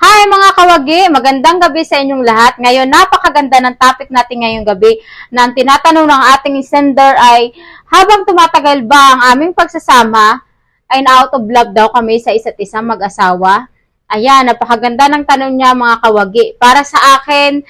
Hi mga kawagi! Magandang gabi sa inyong lahat. Ngayon, napakaganda ng topic natin ngayong gabi na ang tinatanong ng ating sender ay habang tumatagal ba ang aming pagsasama ay out of love daw kami sa isa't isa mag-asawa? Ayan, napakaganda ng tanong niya mga kawagi. Para sa akin,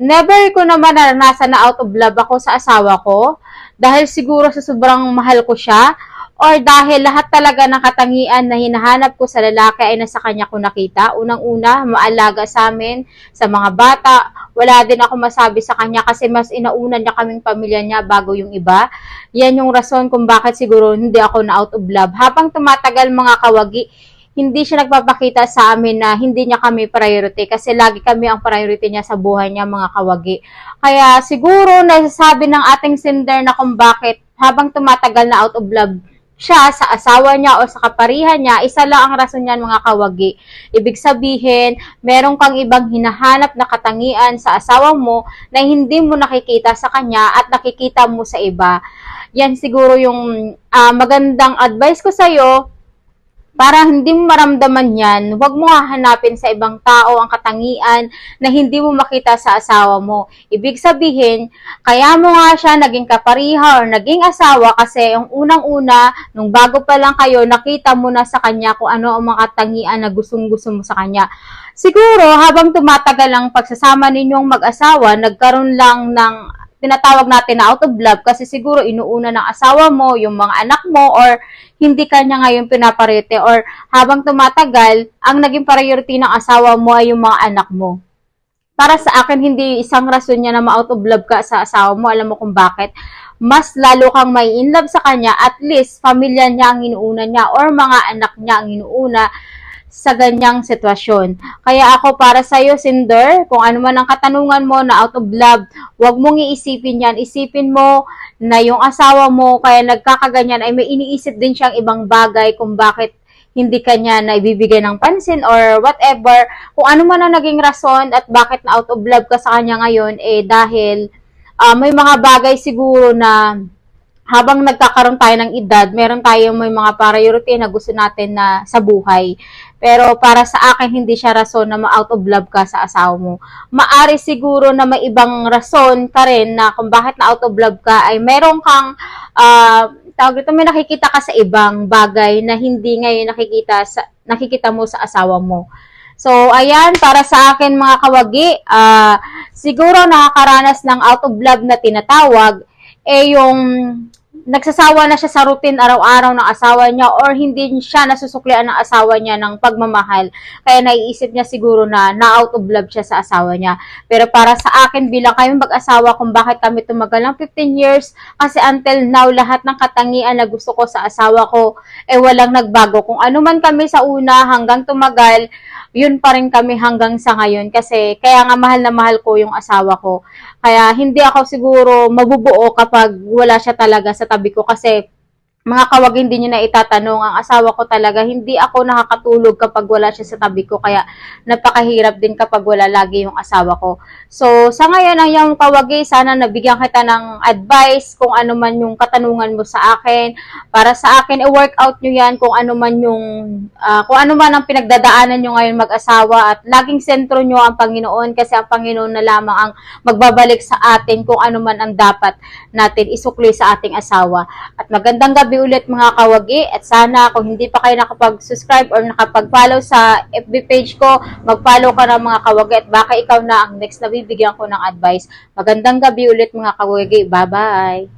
never ko naman naranasan na out of love ako sa asawa ko dahil siguro sa sobrang mahal ko siya or dahil lahat talaga ng katangian na hinahanap ko sa lalaki ay nasa kanya ko nakita. Unang-una, maalaga sa amin, sa mga bata. Wala din ako masabi sa kanya kasi mas inauna niya kaming pamilya niya bago yung iba. Yan yung rason kung bakit siguro hindi ako na out of love. Habang tumatagal mga kawagi, hindi siya nagpapakita sa amin na hindi niya kami priority kasi lagi kami ang priority niya sa buhay niya mga kawagi. Kaya siguro nasasabi ng ating sender na kung bakit habang tumatagal na out of love siya sa asawa niya o sa kaparihan niya, isa lang ang rason niyan mga kawagi. Ibig sabihin, meron kang ibang hinahanap na katangian sa asawa mo na hindi mo nakikita sa kanya at nakikita mo sa iba. Yan siguro yung ah, magandang advice ko sa'yo para hindi mo maramdaman yan, huwag mo nga hanapin sa ibang tao ang katangian na hindi mo makita sa asawa mo. Ibig sabihin, kaya mo nga siya naging kapariha or naging asawa kasi yung unang-una, nung bago pa lang kayo, nakita mo na sa kanya kung ano ang mga katangian na gustong-gusto mo sa kanya. Siguro, habang tumatagal ang pagsasama ninyong mag-asawa, nagkaroon lang ng tinatawag natin na out of love kasi siguro inuuna ng asawa mo, yung mga anak mo, or hindi kanya ngayon pinaparete, or habang tumatagal, ang naging priority ng asawa mo ay yung mga anak mo. Para sa akin, hindi isang rason niya na ma-out of love ka sa asawa mo. Alam mo kung bakit? Mas lalo kang may in love sa kanya, at least, pamilya niya ang inuuna niya, or mga anak niya ang inuuna sa ganyang sitwasyon. Kaya ako para sa iyo, Cinder, kung ano man ang katanungan mo na out of love, huwag mong iisipin yan. Isipin mo na yung asawa mo kaya nagkakaganyan ay may iniisip din siyang ibang bagay kung bakit hindi kanya na ibibigay ng pansin or whatever. Kung ano man ang naging rason at bakit na out of love ka sa kanya ngayon, eh dahil ah, may mga bagay siguro na habang nagkakaroon tayo ng edad, meron tayong may mga priority na gusto natin na sa buhay. Pero para sa akin, hindi siya rason na ma-out of love ka sa asawa mo. Maari siguro na may ibang rason ka rin na kung bakit na out of love ka ay meron kang ah, tawag dito, may nakikita ka sa ibang bagay na hindi ngayon nakikita sa nakikita mo sa asawa mo. So, ayan, para sa akin mga kawagi, ah, siguro nakakaranas ng out of love na tinatawag, eh yung nagsasawa na siya sa routine araw-araw ng asawa niya or hindi siya nasusuklian ng asawa niya ng pagmamahal. Kaya naiisip niya siguro na na-out of love siya sa asawa niya. Pero para sa akin bilang kami mag-asawa kung bakit kami tumagal ng 15 years, kasi until now lahat ng katangian na gusto ko sa asawa ko, eh walang nagbago. Kung ano man kami sa una hanggang tumagal, yun pa rin kami hanggang sa ngayon kasi kaya nga mahal na mahal ko yung asawa ko. Kaya hindi ako siguro mabubuo kapag wala siya talaga sa tabi ko kasi mga kawag hindi niyo na itatanong, ang asawa ko talaga, hindi ako nakakatulog kapag wala siya sa tabi ko, kaya napakahirap din kapag wala lagi yung asawa ko. So, sa ngayon ang yung kawagi, sana nabigyan kita ng advice kung ano man yung katanungan mo sa akin. Para sa akin, i-work out nyo yan kung ano man yung, ah, kung ano man ang pinagdadaanan nyo ngayon mag-asawa at laging sentro nyo ang Panginoon kasi ang Panginoon na lamang ang magbabalik sa atin kung ano man ang dapat natin isukli sa ating asawa. At magandang gabi ulit mga kawagi at sana kung hindi pa kayo nakapag-subscribe or nakapag-follow sa FB page ko, mag-follow ka ng mga kawagi at baka ikaw na ang next na bibigyan ko ng advice. Magandang gabi ulit mga kawagi. Bye-bye!